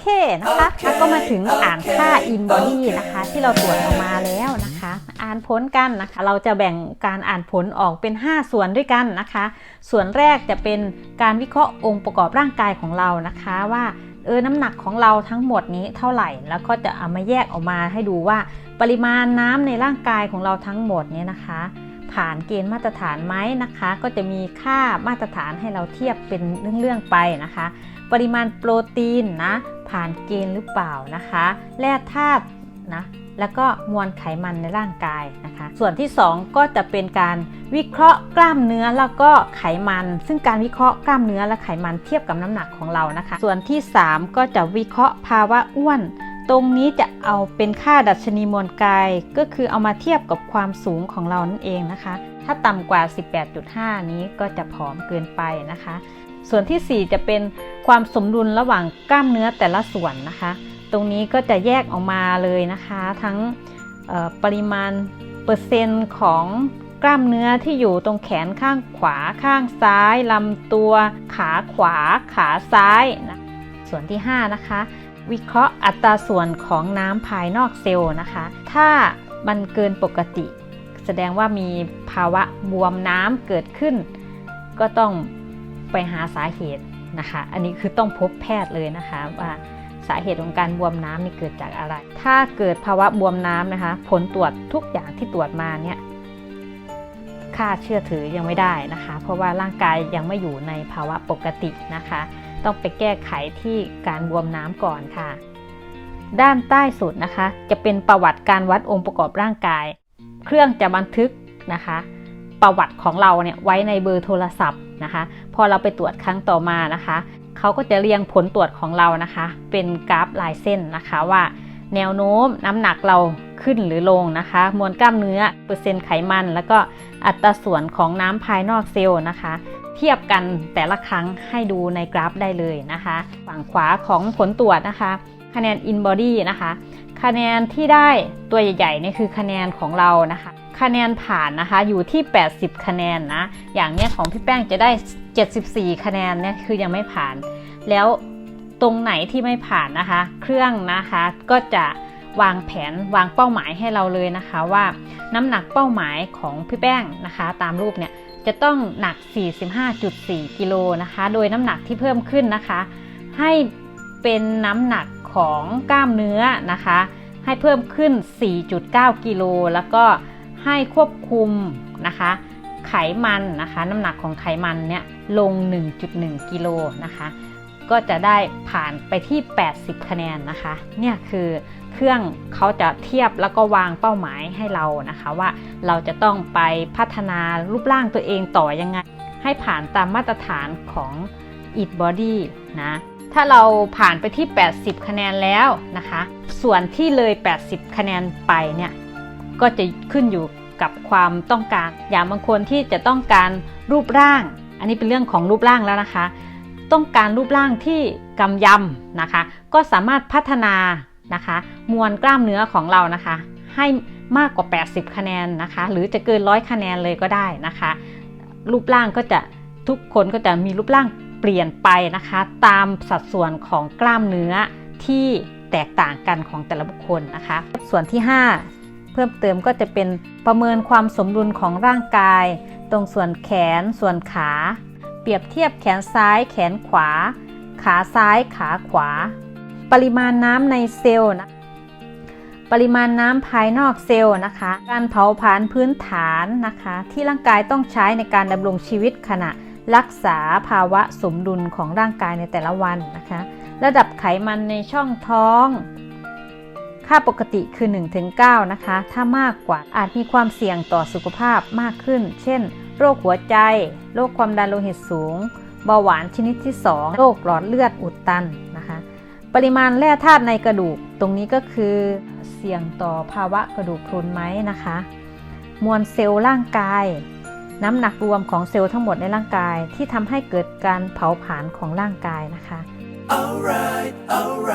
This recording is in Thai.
เคนะคะแล้วก็มาถึงอ่านค่า in body นะคะ ที่เราตรวจออกมาแล้วนะคะ อ่านผลกันนะคะ เราจะแบ่งการอ่านผลออกเป็น 5 ส่วนด้วยกันนะคะ ส่วนแรกจะเป็นการวิเคราะห์องค์ประกอบร่างกายของเรานะคะว่าเออน้ำหนักของเราทั้งหมดนี้เท่าไหร่ แล้วก็จะเอามาแยกออกมาให้ดูว่าปริมาณน้ำในร่างกายของเราทั้งหมดเนี่ยนะคะ ผ่านเกณฑ์มาตรฐานไหมนะคะ ก็จะมีค่ามาตรฐานให้เราเทียบเป็นเรื่องๆไปนะคะ ปริมาณโปรตีนนะ ผ่านเกณฑ์หรือเปล่านะคะแร่ธาตุนะแล้วก็มวลไขมันในร่างกายนะคะ ส่วนที่ 2 ก็จะเป็นการวิเคราะห์กล้ามเนื้อแล้วก็ไขมัน ซึ่งการวิเคราะห์กล้ามเนื้อและไขมันเทียบกับน้ำหนักของเรานะคะ ส่วนที่ 3 ก็จะวิเคราะห์ภาวะอ้วน ตรงนี้จะเอาเป็นค่าดัชนีมวลกาย ก็คือเอามาเทียบกับความสูงของเรานั่นเองนะคะ ถ้าต่ำกว่า 18.5 นี้ก็จะผอมเกินไปนะคะ ส่วนที่ 4 จะเป็นความสมดุลระหว่างกล้ามเนื้อแต่ละส่วนนะคะ ตรงนี้ก็จะแยกออกมาเลยนะคะ ทั้งปริมาณเปอร์เซ็นต์ของกล้ามเนื้อที่อยู่ตรงแขนข้างขวาข้างซ้ายลำตัว ขาขวา ขาซ้ายนะส่วนที่ 5 นะคะ วิเคราะห์อัตราส่วนของน้ำภายนอกเซลล์นะคะ ถ้ามันเกินปกติ แสดงว่ามีภาวะบวมน้ำเกิดขึ้น ก็ต้อง ไปหาสาเหตุนะคะ อันนี้คือต้องพบแพทย์เลยนะคะว่าสาเหตุของการบวมน้ำนี่เกิดจากอะไร ถ้าเกิดภาวะบวมน้ำนะคะ ผลตรวจทุกอย่างที่ตรวจมาเนี่ยค่าเชื่อถือยังไม่ได้นะคะ เพราะว่าร่างกายยังไม่อยู่ในภาวะปกตินะคะ ต้องไปแก้ไขที่การบวมน้ำก่อนค่ะ ด้านใต้สุดนะคะ จะเป็นประวัติการวัดองค์ประกอบร่างกาย เครื่องจะบันทึกนะคะ ประวัติของเราเนี่ยไว้ในเบอร์โทรศัพท์ นะคะ พอเราไปตรวจครั้งต่อมานะคะเขาก็จะเรียงผลตรวจของเรานะคะ เป็นกราฟลายเส้นนะคะว่าแนวโน้มน้ำหนักเราขึ้นหรือลงนะคะ มวลกล้ามเนื้อเปอร์เซ็นต์ไขมัน แล้วก็อัตราส่วนของน้ำภายนอกเซลล์นะคะ เทียบกันแต่ละครั้งให้ดูในกราฟได้เลยนะคะ ฝั่งขวาของผลตรวจนะคะ คะแนน in body นะคะ คะแนนที่ได้ตัวใหญ่ๆนี่คือคะแนนของเรานะคะ คะแนนผ่านนะคะอยู่ที่ 80 คะแนนนะ อย่างเนี้ยของพี่แป้งจะได้ 74 คะแนนเนี่ยคือยังไม่ผ่าน แล้วตรงไหนที่ไม่ผ่านนะคะ เครื่องนะคะก็จะวางแผนวางเป้าหมายให้เราเลยนะคะ ว่าน้ำหนักเป้าหมายของพี่แป้งนะคะ ตามรูปเนี่ยจะต้องหนัก 45.4 กิโลนะคะ โดยน้ำหนักที่เพิ่มขึ้นนะคะ ให้เป็นน้ำหนักของกล้ามเนื้อนะคะ ให้เพิ่มขึ้น 4.9 กิโลแล้วก็ ให้ควบคุมนะคะ ไขมันนะคะน้ำหนักของไขมันเนี่ยลง 1.1 กิโลนะคะ ก็จะได้ผ่านไปที่ 80 คะแนนนะคะ เนี่ยคือเครื่องเขาจะเทียบแล้วก็วางเป้าหมายให้เรานะคะ ว่าเราจะต้องไปพัฒนารูปร่างตัวเองต่อยังไง ให้ผ่านตามมาตรฐานของ Eat Body นะถ้าเราผ่านไปที่ 80 คะแนนแล้วนะคะ ส่วนที่เลย 80 คะแนนไปเนี่ย ก็จะขึ้นอยู่กับความต้องการ อย่างบางคนที่จะต้องการรูปร่าง อันนี้เป็นเรื่องของรูปร่างแล้วนะคะ ต้องการรูปร่างที่กำยำนะคะ ก็สามารถพัฒนานะคะ มวลกล้ามเนื้อของเรานะคะ ให้มากกว่า 80 คะแนนนะคะ หรือจะเกินร้อยคะแนนเลยก็ได้นะคะ รูปร่างก็จะทุกคนก็จะมีรูปร่างเปลี่ยนไปนะคะ ตามสัดส่วนของกล้ามเนื้อที่แตกต่างกันของแต่ละบุคคลนะคะ ส่วนที่ 5 เพิ่มเติมก็จะเป็นประเมินความสมดุลของร่างกาย ตรงส่วนแขนส่วนขา เปรียบเทียบแขนซ้าย แขนขวา ขาซ้ายขาขวา ปริมาณน้ำในเซลล์นะปริมาณน้ำภายนอกเซลล์นะคะ การเผาผลาญพื้นฐานนะคะ ที่ร่างกายต้องใช้ในการดำรงชีวิตขณะรักษาภาวะสมดุลของร่างกายในแต่ละวันนะคะ ระดับไขมันในช่องท้อง ค่าปกติคือ 1-9 นะคะ ถ้ามากกว่าอาจมีความเสี่ยงต่อสุขภาพมากขึ้น เช่น โรคหัวใจ โรคความดันโลหิตสูง เบาหวานชนิดที่ 2 โรคหลอดเลือดอุดตันนะคะ ปริมาณแร่ธาตุในกระดูก ตรงนี้ก็คือเสี่ยงต่อภาวะกระดูกพรุนไหมนะคะ มวลเซลล์ร่างกาย น้ำหนักรวมของเซลล์ทั้งหมดในร่างกายที่ทำให้เกิดการเผาผลาญของร่างกายนะคะ Alright, alright,